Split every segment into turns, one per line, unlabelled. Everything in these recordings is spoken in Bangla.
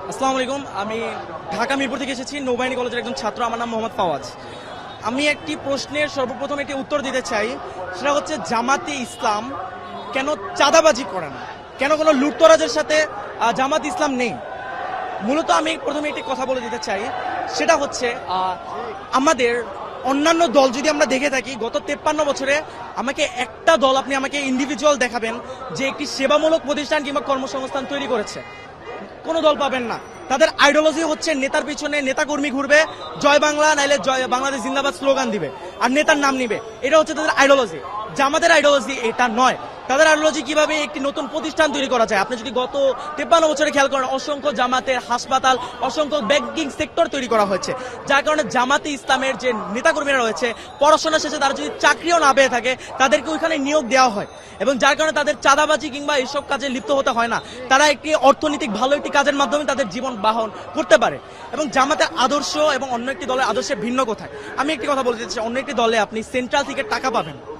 আসসালামু আলাইকুম, আমি ঢাকা মিরপুর থেকে এসেছি, নৌবাহিনী কলেজের একজন ছাত্র, আমার নাম মোহাম্মদ ফাওয়াজ। আমি একটি প্রশ্নের সর্বপ্রথম একটি উত্তর দিতে চাই, সেটা হচ্ছে জামাতে ইসলাম কেন চাঁদাবাজি করে না? কেন কোনো লুটতরাজের সাথে জামাত ইসলাম নেই? মূলত আমি প্রথমে একটি কথা বলে দিতে চাই, সেটা হচ্ছে আমাদের অন্যান্য দল যদি আমরা দেখে থাকি, গত তেপ্পান্ন বছরে আমাকে একটা দল আপনি আমাকে ইন্ডিভিজুয়াল দেখাবেন যে একটি সেবামূলক প্রতিষ্ঠান কিংবা কর্মসংস্থান তৈরি করেছে। কোনো দল পাবেন না। তাদের আইডিওলজি হচ্ছে নেতার পিছনে নেতাকর্মী ঘুরবে, জয় বাংলা নাইলে জয় বাংলাদেশ জিন্দাবাদ স্লোগান দিবে, আর নেতার নাম নিবে। এটা হচ্ছে তাদের আইডিওলজি জামাতের আইডিওলজি এটা নয়। তাদের আইডিওলজি কীভাবে একটি নতুন প্রতিষ্ঠান তৈরি করা যায়? আপনি যদি গত তেপ্পান্ন বছরে খেয়াল করেন, অসংখ্য জামাতের হাসপাতাল, অসংখ্য ব্যাংকিং সেক্টর তৈরি করা হয়েছে। যার কারণে জামাতে ইসলামের যে নেতাকর্মীরা রয়েছে, পড়াশোনা শেষে তারা যদি চাকরিও না পেয়ে থাকে, তাদেরকে ওইখানে নিয়োগ দেওয়া হয়। এবং যার কারণে তাদের চাঁদাবাজি কিংবা এইসব কাজে লিপ্ত হতে হয় না। তারা একটি অর্থনৈতিক ভালো একটি কাজের মাধ্যমে তাদের জীবন বাহন করতে পারে। এবং জামাতের আদর্শ এবং অন্য একটি দলের আদর্শে ভিন্ন কোথায়? আমি একটি কথা বলতে চাই অন্য একটি দলে আপনি সেন্ট্রাল থেকে টাকা পাবেন।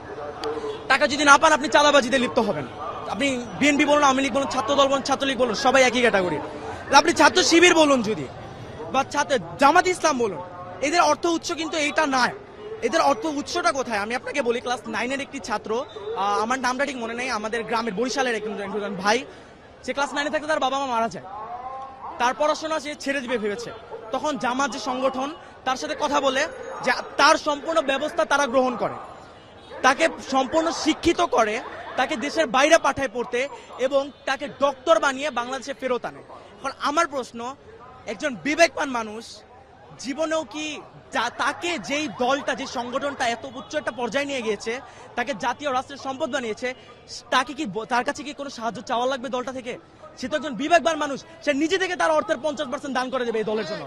টাকা যদি না পান, আপনি চাঁদাবাজিতে লিপ্ত হবেন। আপনি বিএনপি বলুন, আওয়ামী লীগ বলুন ছাত্র দল বলুন, ছাত্রলীগ বলুন, সবাই একই ক্যাটাগরি। আপনি ছাত্র শিবির বলুন যদি, বা ছাত্র জামাত ইসলাম বলুন, এদের অর্থ উৎস কিন্তু এইটা নয়। এদের অর্থ উৎসটা কোথায়? আমি আপনাকে বলি, ক্লাস নাইনের একটি ছাত্র আমার নামটা ঠিক মনে নেই, আমাদের গ্রামের বরিশালের একজন ভাই, সে ক্লাস নাইনে থাকতে তার বাবা মা মারা যায়। তার পড়াশোনা সে ছেড়ে দিবে ভেবেছে। তখন জামাত যে সংগঠন, তার সাথে কথা বলে যে তার সম্পূর্ণ ব্যবস্থা তারা গ্রহণ করে। তাকে সম্পূর্ণ শিক্ষিত করে, তাকে দেশের বাইরে পাঠায় পড়তে এবং তাকে ডক্টর বানিয়ে বাংলাদেশে ফেরত আনে। এখন আমার প্রশ্ন, একজন বিবেকবান মানুষ জীবনেও কি তাকে যেই দলটা, যে সংগঠনটা এত উচ্চ একটা পর্যায়ে নিয়ে গিয়েছে, তাকে জাতীয় রাষ্ট্রের সম্পদ বানিয়েছে, তাকে কি তার কাছে কি কোনো সাহায্য চাওয়া লাগবে দলটা থেকে? সে তো একজন বিবেকবান মানুষ, সে নিজে থেকে তার অর্থের পঞ্চাশ পার্সেন্ট দান করে দেবে এই দলের জন্য।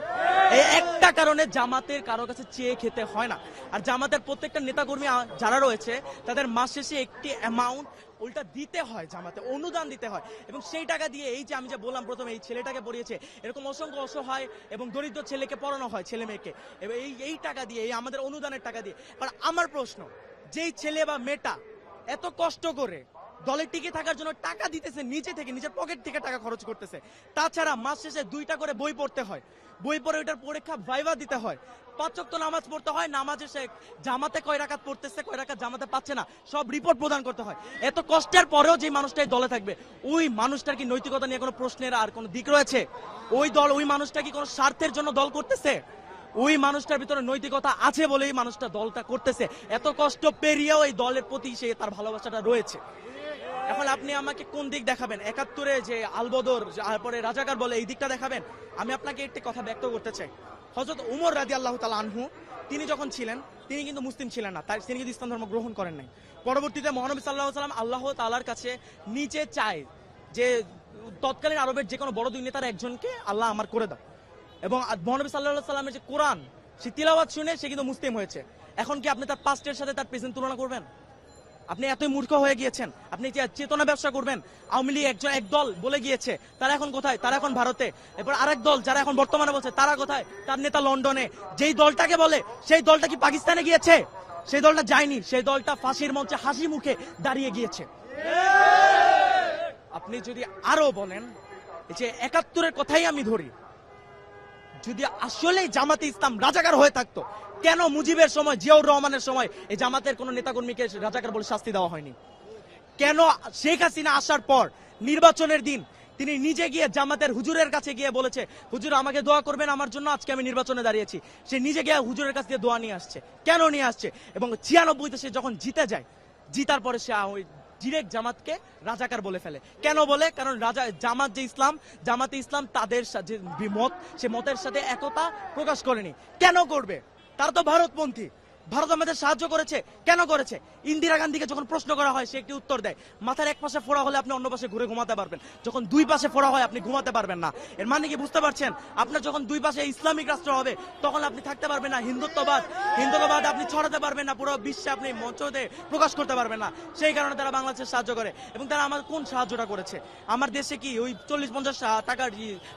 এই একটা কারণে জামাতের কারও কাছে চেয়ে খেতে হয় না। আর জামাতের প্রত্যেকটা নেতাকর্মী যারা রয়েছে, তাদের মাস শেষে একটি অ্যামাউন্ট উল্টা দিতে হয় জামাতে, অনুদান দিতে হয়। এবং সেই টাকা দিয়ে এই যে আমি যে বললাম প্রথমে এই ছেলেটাকে পড়িয়েছে, এরকম অসংখ্য অসহায় এবং দরিদ্র ছেলেকে পড়ানো হয় ছেলে মেয়েকে। এবং এই এই টাকা দিয়ে, এই আমাদের অনুদানের টাকা দিয়ে। আর আমার প্রশ্ন, যেই ছেলে বা মেয়েটা এত কষ্ট করে দলে টিকে থাকার জন্য টাকা দিতেছে নিচে থেকে, নিজের পকেট থেকে টাকা খরচ করতেছে। তাছাড়া মাস শেষে দুইটা করে বই পড়তে হয়। বই পড়ে ওইটার পরীক্ষা ভাইবা দিতে হয়। পাঁচক তো নামাজ পড়তে হয়, নামাজে সে জামাতে কয় রাকাত পড়তেছে, কয় রাকাত জামাতে পাচ্ছে না, সব রিপোর্ট প্রদান করতে হয়। এত কষ্টের পরেও যে মানুষটাই দলে থাকবে, ওই মানুষটার কি নৈতিকতা নিয়ে কোনো প্রশ্নের আর কোনো দিক রয়েছে? ওই দল, ওই মানুষটা কি কোনো স্বার্থের জন্য দল করতেছে? ওই মানুষটার ভিতরে নৈতিকতা আছে বলেই মানুষটা দলটা করতেছে। এত কষ্ট পেরিয়েও এই দলের প্রতি সে তার ভালোবাসাটা রয়েছে। এখন আপনি আমাকে কোন দিক দেখাবেন? একাত্তরে যে আলবদর, তারপরে রাজাকার বলে এই দিকটা দেখাবেন? আমি আপনাকে একটি কথা ব্যক্ত করতে চাই। হজরত উমর রাজি আল্লাহ তালা আনহু, তিনি যখন ছিলেন, তিনি কিন্তু মুসলিম ছিলেন না। তাই তিনি কিন্তু ইসলাম ধর্ম গ্রহণ করেন নাই। পরবর্তীতে মহানবী সাল্লাহ সাল্লাম আল্লাহ তালার কাছে নিচে চায় যে, তৎকালীন আরবের যে কোনো বড় দুই নেতার একজনকে আল্লাহ আমার করে দাও। এবং মহানবী সাল্লাহ সাল্লামের যে কোরআন, সে তিলাওয়াত শুনে সে কিন্তু মুসলিম হয়েছে। এখন কি আপনি তার পাস্টের সাথে তার প্রেজেন্ট তুলনা করবেন? আপনি এতই মূর্খ হয়ে গিয়েছেন, আপনি যে চেতনা ব্যবসা করবেন? আওয়ামী লীগ একজন এক দল বলে গিয়েছে, তারা এখন কোথায়? তারা এখন ভারতে। এরপর আরেক দল যারা এখন বর্তমানে বলছে, তারা কোথায়? তার নেতা লন্ডনে। যেই দলটাকে বলে, সেই দলটা কি পাকিস্তানে গিয়েছে? সেই দলটা যায়নি, সেই দলটা ফাঁসির মঞ্চে হাসি মুখে দাঁড়িয়ে গিয়েছে। আপনি যদি আরও বলেন যে একাত্তরের কথাই আমি ধরি যদি আসলে জামাতে ইসলাম রাজাকার হয়ে থাকতো, কেন মুজিবের সময়, জিয়াউর রহমানের সময় এই জামাতের কোন নেতাকর্মীকে রাজাকার বলে শাস্তি দেওয়া হয়নি? কেন শেখ হাসিনা আসার পর, নির্বাচনের দিন, তিনি নিজে গিয়ে জামাতের হুজুরের কাছে গিয়ে বলেছে, হুজুর, আমাকে দোয়া করবেন, আমার জন্য আজকে আমি নির্বাচনে দাঁড়িয়েছি। সে নিজে গিয়ে হুজুরের কাছ দিয়ে দোয়া নিয়ে আসছে। কেন নিয়ে আসছে? এবং ছিয়ানব্বইতে সে যখন জিতে যায়, জিতার পরে সে ডিরেক্ট জামাতকে রাজাকার বলে ফেলে। কেন বলে? কারণ রাজা, জামাত যে ইসলাম, জামাতে ইসলাম তাদের যে মত, সে মতের সাথে একতা প্রকাশ করেনি। কেন করবে? তারা তো ভারতপন্থী। ভারত আমাদের সাহায্য করেছে। কেন করেছে? ইন্দিরা গান্ধীকে যখন প্রশ্ন করা হয়, সে একটি উত্তর দেয়। মাথার এক পাশে ফোড়া হলে আপনি অন্য পাশে ঘুরে ঘুমাতে পারবেন। যখন দুই পাশে ফোড়া হয়, আপনি ঘুমাতে পারবেন না। এর মানে কি বুঝতে পারছেন? আপনার যখন দুই পাশে ইসলামিক রাষ্ট্র হবে, তখন আপনি থাকতে পারবেন না, হিন্দুত্ববাদ। হিন্দুত্ববাদ আপনি ছড়াতে পারবেন না, পুরো বিশ্বে আপনি মঞ্চতে প্রকাশ করতে পারবেন না। সেই কারণে তারা বাংলাদেশের সাহায্য করে। এবং তারা আমার কোন সাহায্যটা করেছে? আমার দেশে কি ওই চল্লিশ পঞ্চাশ টাকার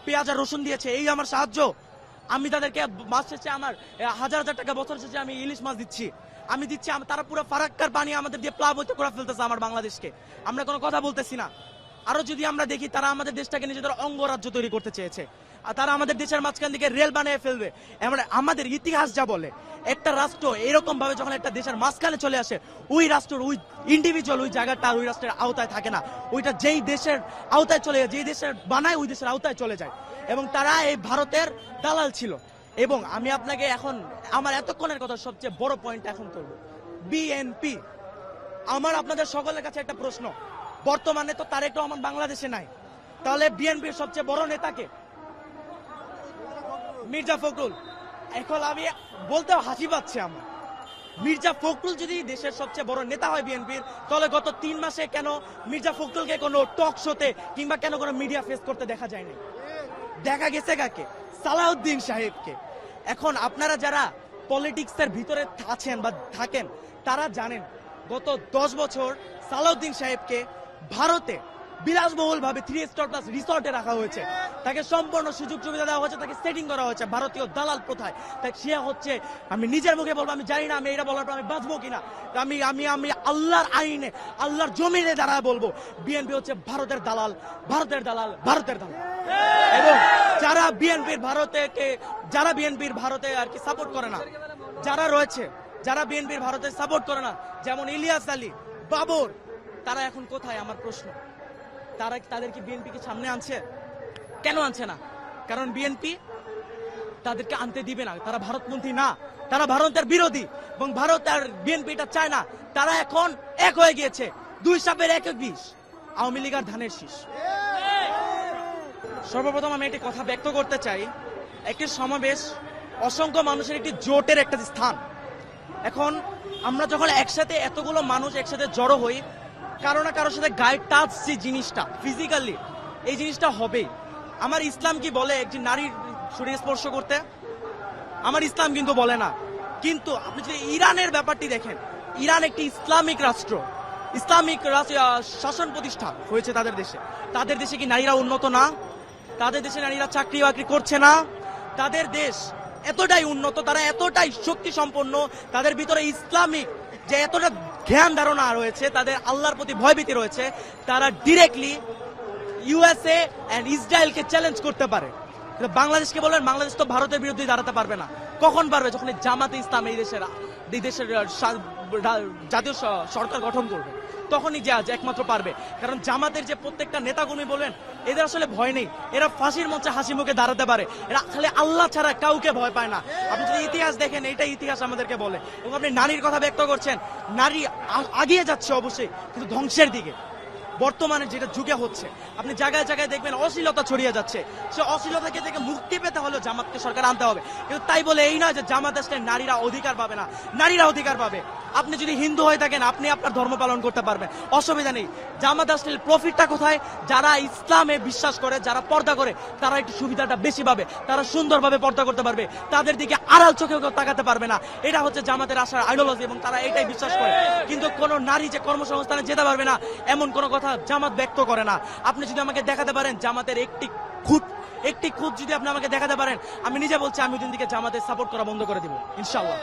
পেঁয়াজ আর রসুন দিয়েছে? এই আমার সাহায্য? আমি তাদেরকে মাস শেষে আমার হাজার হাজার টাকা বছর শেষে আমি ইলিশ মাছ দিচ্ছি। আমি দিচ্ছি তারা পুরো ফারাক্কার পানি আমাদের দিয়ে প্লাবিত করে ফেলতেছে আমার বাংলাদেশকে। আমরা কোনো কথা বলতেছি না। আরও যদি আমরা দেখি, তারা আমাদের দেশটাকে নিজেদের অঙ্গরাজ্য তৈরি করতে চেয়েছে। তারা আমাদের দেশের মাঝখান থেকে রেল বানিয়ে ফেলবে। এমন আমাদের ইতিহাস যা বলে, একটা রাষ্ট্র এরকম ভাবে যখন একটা দেশের মাঝখানে চলে আসে, ওই রাষ্ট্রের ওই ইন্ডিভিজুয়াল ওই জায়গাটা ওই রাষ্ট্রের আওতায় থাকে না। ওইটা যেই দেশের আওতায় চলে যায়, যেই দেশের বানায় ওই দেশের আওতায় চলে যায়। এবং তারা এই ভারতের দালাল ছিল। এবং আমি আপনাকে এখন, আমার এতক্ষণের কথা সবচেয়ে বড় পয়েন্ট এখন করব। বিএনপি আমার আপনাদের সকলের কাছে একটা প্রশ্ন। বর্তমানে তো তার তারেক রহমান বাংলাদেশে নাই। তাহলে বিএনপির সবচেয়ে বড় নেতাকে মির্জা ফখরুল, এখন আমি বলতে হাসি পাচ্ছে আমার। মির্জা ফখরুল যদি দেশের সবচেয়ে বড় নেতা হয় বিএনপির, তাহলে গত তিন মাসে কেন মির্জা ফখরুলকে কোনো টক শোতে কিংবা কেন কোনো মিডিয়া ফেস করতে দেখা যায়নি দেখা গেছে কাকে? সালাউদ্দিন সাহেবকে। এখন আপনারা যারা পলিটিক্সের ভিতরে আছেন বা থাকেন, তারা জানেন, গত দশ বছর সালাউদ্দিন সাহেবকে ভারতে বিলাসবহুল ভাবে থ্রি স্টার প্লাস রিসর্টে রাখা হয়েছে। তাকে সম্পূর্ণ সুযোগ সুবিধা দেওয়া হয়েছে, তাকে সেটিং করা হয়েছে, ভারতীয় দালাল প্রথায় তাই সে হচ্ছে, আমি নিজের মুখে বলব, আমি জানি না আমি এটা বলার পর আমি বাঁচবো কিনা। আমি আমি আমি আল্লাহর আইনে, আল্লাহর জমিনে দাঁড়ায় বলব বিএনপি হচ্ছে ভারতের দালাল ভারতের দালাল ভারতের দালাল। এবং যারা বিএনপির ভারতেকে যারা বিএনপির ভারতে আর কি সাপোর্ট করে না, যারা রয়েছে, যারা বিএনপির ভারতে সাপোর্ট করে না, যেমন ইলিয়াস আলী, বাবর, তারা এখন কোথায়? আমার প্রশ্ন। তারা তাদের কি বিএনপি কি সামনে আনছে? কেন আনছে না? কারণ বিএনপি তাদেরকে আনতে দিবে না। তারা ভারতপন্থী না। তারা ভারতের বিরোধী এবং ভারত আর বিএনপিটা চায় না। তারা এখন এক হয়ে গিয়েছে। দুই সাপের এক এক বিষ। আওয়ামী লীগ আর ধানের শীষ। সর্বপ্রথম আমি একটি কথা ব্যক্ত করতে চাই। একটি সমাবেশ অসংখ্য মানুষের একটি জোটের একটা স্থান। এখন আমরা যখন একসাথে এতগুলো মানুষ একসাথে জড়ো হই কারও না কারোর সাথে গায়ে টাচ যে জিনিসটা ফিজিক্যালি এই জিনিসটা হবেই আমার ইসলাম কি বলে, একটি নারীর শরীর স্পর্শ করতে? আমার ইসলাম কিন্তু বলে না। কিন্তু আপনি যদি ইরানের ব্যাপারটি দেখেন, ইরান একটি ইসলামিক রাষ্ট্র। ইসলামিক শাসন প্রতিষ্ঠা হয়েছে তাদের দেশে। তাদের দেশে কি নারীরা উন্নত না? তাদের দেশে নারীরা চাকরি বাকরি করছে না? তাদের দেশ এতটাই উন্নত, তারা এতটাই শক্তি সম্পন্ন তাদের ভিতরে ইসলামিক যে এতটা জ্ঞান ধারণা রয়েছে, তাদের আল্লাহর প্রতি ভয়ভীতি রয়েছে, তারা ডিরেক্টলি ইউএসএ অ্যান্ড ইসরায়েলকে চ্যালেঞ্জ করতে পারে। বাংলাদেশকে বলবেন বাংলাদেশ তো ভারতের বিরুদ্ধে দাঁড়াতে পারবে না। কখন পারবে? যখন জামাতে ইসলাম এই দেশের এই দেশের জাতীয় সরকার গঠন করবে। তখনই আজ একমাত্র পারবে। কারণ জামাতের যে প্রত্যেকটা নেতাকর্মী বলেন এদের আসলে ভয় নেই। এরা ফাঁসির মঞ্চে হাসি মুখে দাঁড়াতে পারে। এরা খালি আল্লাহ ছাড়া কাউকে ভয় পায় না। আপনি যদি ইতিহাস দেখেন এটা ইতিহাস আমাদেরকে বলে। এবং আপনি নারীর কথা ব্যক্ত করছেন, নারী আগিয়ে যাচ্ছে অবশ্যই, কিন্তু ধ্বংসের দিকে। বর্তমানে যেটা যুগে হচ্ছে, আপনি জায়গায় জায়গায় দেখবেন অশ্লীলতা ছড়িয়ে যাচ্ছে। সে অশ্লীলতাকে থেকে মুক্তি পেতে হলে জামাতকে সরকার আনতে হবে। কিন্তু তাই বলে এই নয় যে জামাত আসলে নারীরা অধিকার পাবে না। নারীরা অধিকার পাবে। আপনি যদি হিন্দু হয়ে থাকেন, আপনি আপনার ধর্ম পালন করতে পারবেন। অসুবিধা নেই। জামাত আসলে প্রফিটটা কোথায়? যারা ইসলামে বিশ্বাস করে, যারা পর্দা করে, তারা একটু সুবিধাটা বেশি পাবে। তারা সুন্দরভাবে পর্দা করতে পারবে। তাদের দিকে আড়াল চোখে তাকাতে পারবে না। এটা হচ্ছে জামাতের আসার আইডিওলজি এবং তারা এটাই বিশ্বাস করে। কিন্তু কোনো নারী যে কর্মসংস্থানে যেতে পারবে না, এমন কোনো কথা জামাত ব্যক্ত করে না। আপনি যদি আমাকে দেখাতে পারেন, জামাতের একটি খুঁত একটি খুঁত যদি আপনি আমাকে দেখাতে পারেন, আমি নিজে বলছি, আমি ওই দিন দিকে জামাতের সাপোর্ট করা বন্ধ করে দেবো। ইনশাল্লাহ